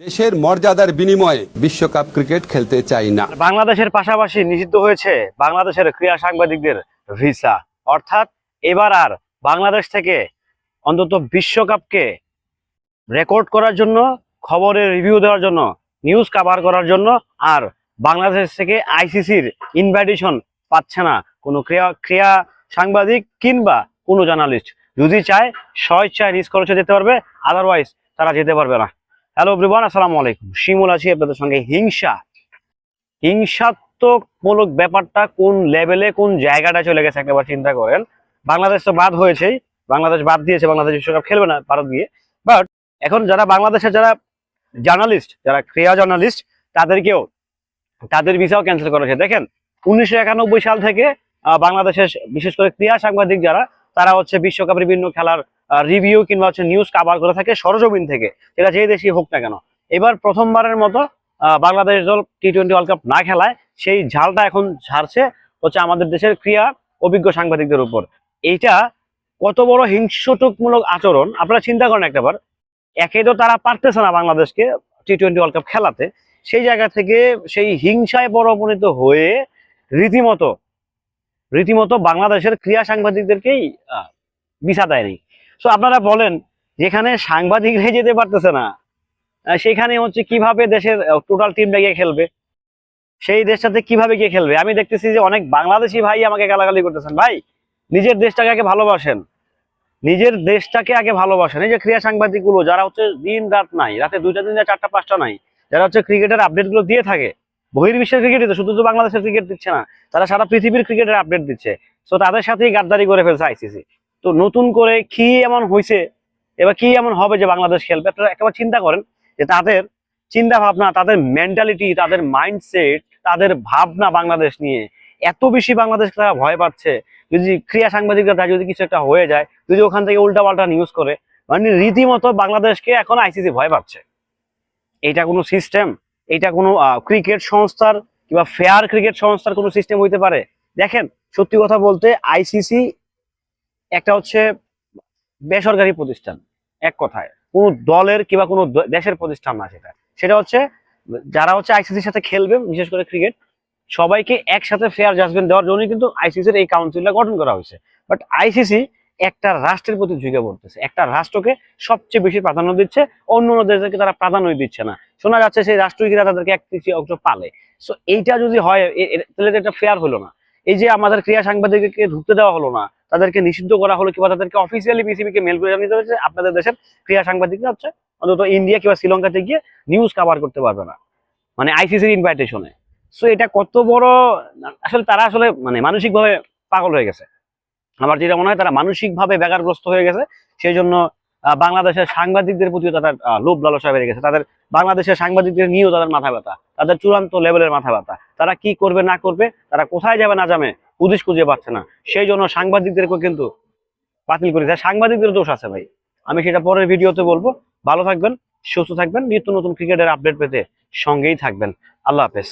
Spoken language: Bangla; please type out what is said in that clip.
দেশের মর্যাদার বিনিময়ে বিশ্বকাপ ক্রিকেট খেলতে চাই না। বাংলাদেশের পাশাপাশি নিষিদ্ধ হয়েছে বাংলাদেশের ক্রীড়া সাংবাদিকদের ভিসা। অর্থাৎ এবার আর বাংলাদেশ থেকে অন্তত বিশ্বকাপকে রেকর্ড করার জন্য, খবরের রিভিউ দেওয়ার জন্য, নিউজ কাভার করার জন্য আর বাংলাদেশ থেকে আইসিসির ইনভাইটেশন পাচ্ছে না কোনো ক্রিয়া ক্রিয়া সাংবাদিক কিংবা কোনো জার্নালিস্ট যদি চায় স্বেচ্ছায় নিজ খরচে যেতে পারবে আদারওয়াইজ তারা যেতে পারবে না। হ্যালো এভরিওয়ান আসসালামু আলাইকুম। শিমুল আছি আপনাদের সঙ্গে। হিংসা। হিংসাত্মকমূলক ব্যাপারটা কোন লেভেলে কোন জায়গাটা চলে গেছে একবার চিন্তা করেন। বাংলাদেশ তো বাদ হয়েছেই। বাংলাদেশ বাদ দিয়েছে, বাংলাদেশ বিশ্বকাপ খেলবে না ভারত দিয়ে বাট এখন যারা বাংলাদেশের যারা জার্নালিস্ট যারা ক্রিয়া জার্নালিস্ট তাদেরকেও, তাদের ভিসাও ক্যান্সেল করেছে দেখেন, উনিশশো একানব্বই সাল থেকে বাংলাদেশের বিশেষ করে ক্রিয়া সাংবাদিক যারা, তারা হচ্ছে বিশ্বকাপের বিভিন্ন খেলার রিভিউ কিংবা হচ্ছে নিউজ কাভার করে থাকে সরজমিন থেকে। সেটা যে দেশই হোক না কেন। এবার প্রথমবারের মতো বাংলাদেশ দল টি টোয়েন্টি ওয়ার্ল্ড কাপ না খেলায় সেই ঝালটা এখন ঝাড়ছে হচ্ছে আমাদের দেশের ক্রিয়া অভিজ্ঞ সাংবাদিকদের উপর। এইটা কত বড় হিংসটুকমূলক আচরণ। আপনারা চিন্তা করেন একটাবার একে তো তারা পারতেছে না বাংলাদেশকে টি টোয়েন্টি ওয়ার্ল্ড কাপ খেলাতে। সেই জায়গা থেকে সেই হিংসায় পরপনীত হয়ে রীতিমতো রীতিমতো বাংলাদেশের ক্রিয়া সাংবাদিকদেরকেই ভিসা দেয়নি। সো আপনারা বলেন, যেখানে সাংবাদিকরাই যেতে পারতেছে না সেখানে হচ্ছে কীভাবে দেশের টোটাল টিমটা গিয়ে খেলবে? সেই দেশটাতে কীভাবে গিয়ে খেলবে? আমি দেখতেছি যে অনেক বাংলাদেশি ভাই আমাকে গালাগালি করতেছেন। ভাই, নিজের দেশটাকে আগে ভালোবাসেন। নিজের দেশটাকে আগে ভালোবাসেন। এই যে ক্রিয়া সাংবাদিকগুলো যারা হচ্ছে দিন রাত নাই, রাতে দুইটা, তিনটা, চারটা, পাঁচটা নাই, যারা হচ্ছে ক্রিকেটের আপডেটগুলো দিয়ে থাকে, বহির্বিশ্বের ক্রিকেটে তো, শুধু তো বাংলাদেশের ক্রিকেট দিচ্ছে না, তারা সারা পৃথিবীর ক্রিকেটের আপডেট দিচ্ছে। তো তাদের সাথেই গাদ্দারি করে ফেলছে আইসিসি তো নতুন করে কি এমন হয়েছে এবার কি এমন হবে যে বাংলাদেশ খেলবে? আপনারা একেবারে চিন্তা করেন যে তাদের চিন্তা ভাবনা তাদের মেন্টালিটি তাদের মাইন্ডসেট তাদের ভাবনা বাংলাদেশ নিয়ে এত বেশি বাংলাদেশ তারা ভয় পাচ্ছে। যদি ক্রিয়া সাংবাদিকরা তার যদি কিছু একটা হয়ে যায়, যদি ওখান থেকে উল্টা পাল্টা নিউজ করে মানে রীতিমতো বাংলাদেশকে এখন আইসিসি ভয় পাচ্ছে। এটা কোনো সিস্টেম এটা কোনো ক্রিকেট সংস্থার কিংবা ফেয়ার ক্রিকেট সংস্থার কোনো সিস্টেম হইতে পারে? দেখেন, সত্যি কথা বলতে আইসিসি একটা হচ্ছে বেসরকারি প্রতিষ্ঠান, এক কথায়। কোনো দলের কিংবা কোনো দেশের প্রতিষ্ঠান না সেটা। সেটা হচ্ছে, যারা হচ্ছে আইসিসির সাথে খেলবে, বিশেষ করে ক্রিকেট, সবাইকে একসাথে ফেয়ার জাজমেন্ট দেওয়ার জন্য কিন্তু আইসিসির এই কাউন্সিলটা গঠন করা হয়েছে। বাট আইসিসি একটা রাষ্ট্রের প্রতি ঝুঁকে পড়তেছে। একটা রাষ্ট্রকে সবচেয়ে বেশি প্রাধান্য দিচ্ছে, অন্য অন্য দেশকে তারা প্রাধান্যই দিচ্ছে না। শোনা যাচ্ছে সেই রাষ্ট্রীয়রা তাদেরকে এক তৃতীয় অংশ পালে। সো এইটা যদি হয় তাহলে এটা ফেয়ার হলো না। এই যে আমাদের ক্রিয়া সাংবাদিককে ঢুকতে দেওয়া হলো না, তাদেরকে নিষিদ্ধ করা হলো কিংবা তাদেরকে অফিসিয়ালি বিসিবিকে মেল করে জানিয়ে হয়েছে, আপনাদের দেশের ক্রিয়া সাংবাদিকরা হচ্ছে অন্তত ইন্ডিয়া কিংবা শ্রীলঙ্কাতে গিয়ে নিউজ কভার করতে পারবে না মানে আইসিসির ইনভাইটেশনে সো এটা কত বড়, আসলে তারা আসলে মানে মানসিকভাবে পাগল হয়ে গেছে। আমার যেটা মনে হয়, তারা মানসিকভাবে ব্যাঘাতগ্রস্ত হয়ে গেছে, সেই জন্য বাংলাদেশের সাংবাদিকদের প্রতিও তাদের লোভ লালসা বেড়ে গেছে। তাদের বাংলাদেশের সাংবাদিকদের নিয়েও তাদের মাথা ব্যথা। তাদের চূড়ান্ত লেভেলের মাথা ব্যথা। তারা কি করবে, না করবে, তারা কোথায় যাবে, না যাবে পুলিশ খুঁজে পাচ্ছে না। সেই জন্য সাংবাদিকদেরকেও কিন্তু বাতিল করে দেয় সাংবাদিকদের দোষ আছে ভাই। আমি সেটা পরের ভিডিওতে বলব। ভালো থাকবেন, সুস্থ থাকবেন। নিত্য নতুন ক্রিকেটের আপডেট পেতে সঙ্গেই থাকবেন। আল্লাহ হাফেজ।